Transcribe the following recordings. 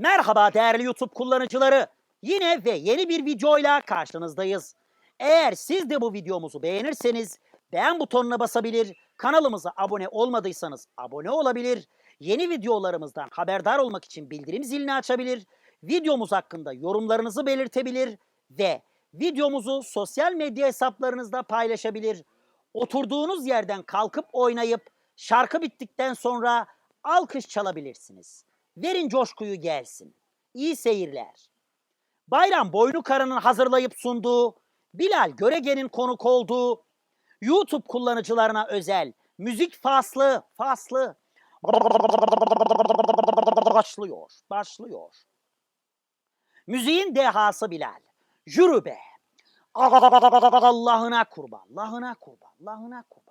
Merhaba değerli YouTube kullanıcıları. Yine ve yeni bir videoyla karşınızdayız. Eğer siz de bu videomuzu beğenirseniz beğen butonuna basabilir, kanalımıza abone olmadıysanız abone olabilir, yeni videolarımızdan haberdar olmak için bildirim zilini açabilir, videomuz hakkında yorumlarınızı belirtebilir ve videomuzu sosyal medya hesaplarınızda paylaşabilir. Oturduğunuz yerden kalkıp oynayıp şarkı bittikten sonra alkış çalabilirsiniz. Verin coşkuyu gelsin. İyi seyirler. Bayram Boynu Kara'nın hazırlayıp sunduğu, Bilal Görege'nin konuk olduğu, YouTube kullanıcılarına özel müzik faslı, faslı başlıyor, başlıyor. Müziğin dehası Bilal. Yürü be. Allah'ına kurban, Allah'ına kurban, Allah'ına kurban.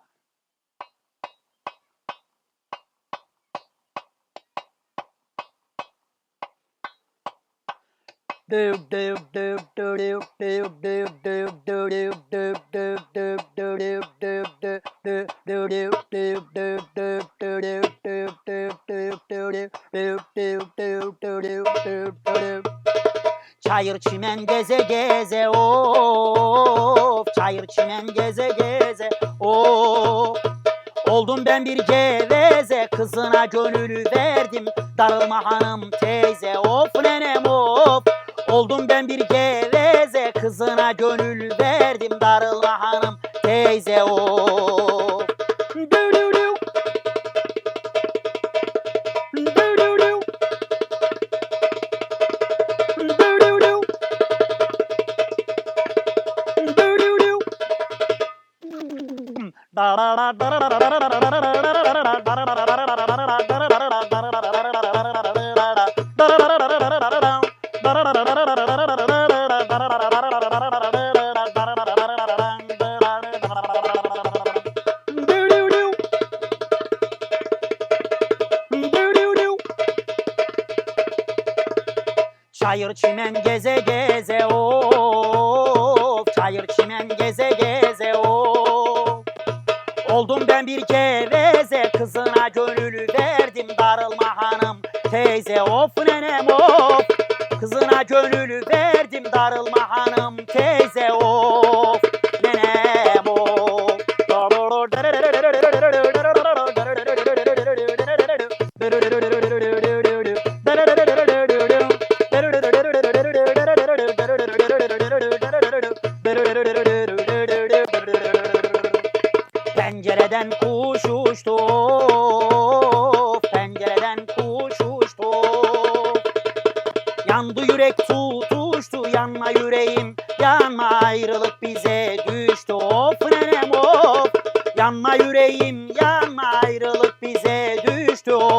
Çayır çimen geze geze of. Çayır çimen geze geze of. Oldum ben bir geveze kızına gönülü verdim. Darılma hanım teyze of nenem of Oldum ben bir geveze kızına gönül verdim Darılma hanım teyze of Dü-dü-dü. Dü-dü-dü. Dü-dü-dü. Dü-dü-dü. Çayır çimen geze geze of. Çayır çimen geze geze of. Oldum ben bir geveze kızına gönülü verdim darılma hanım teyze of nenem of. Kızına gönülü verdim darılma hanım teyze of Pencereden kuş uçtu, of, pencereden kuş uçtu. Yandı yürek tutuştu, yanma yüreğim, yanma ayrılık bize düştü. Of nenem of, yanma yüreğim, yanma ayrılık bize düştü. Of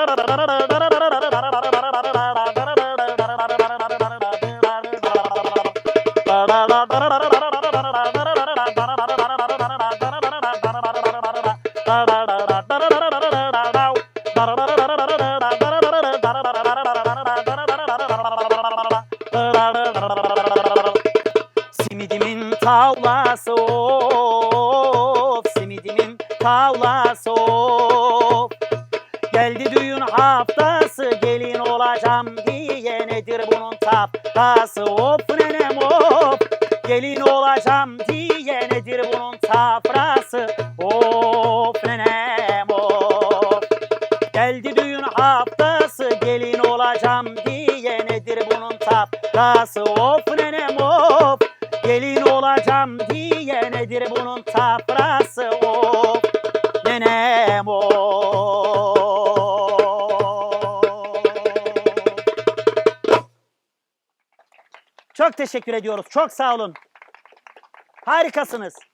tavlası of Simidimin tavlası of. Geldi düğün haftası gelin olacağım diye nedir bunun taptası of nenem of. Gelin olacağım diye nedir bunun tafrası of nenem of. Geldi düğün haftası gelin olacağım diye nedir bunun taptası of nenem of Gelin olacağım diye nedir bunun tafrası of nenem of Çok teşekkür ediyoruz. Çok sağ olun. Harikasınız.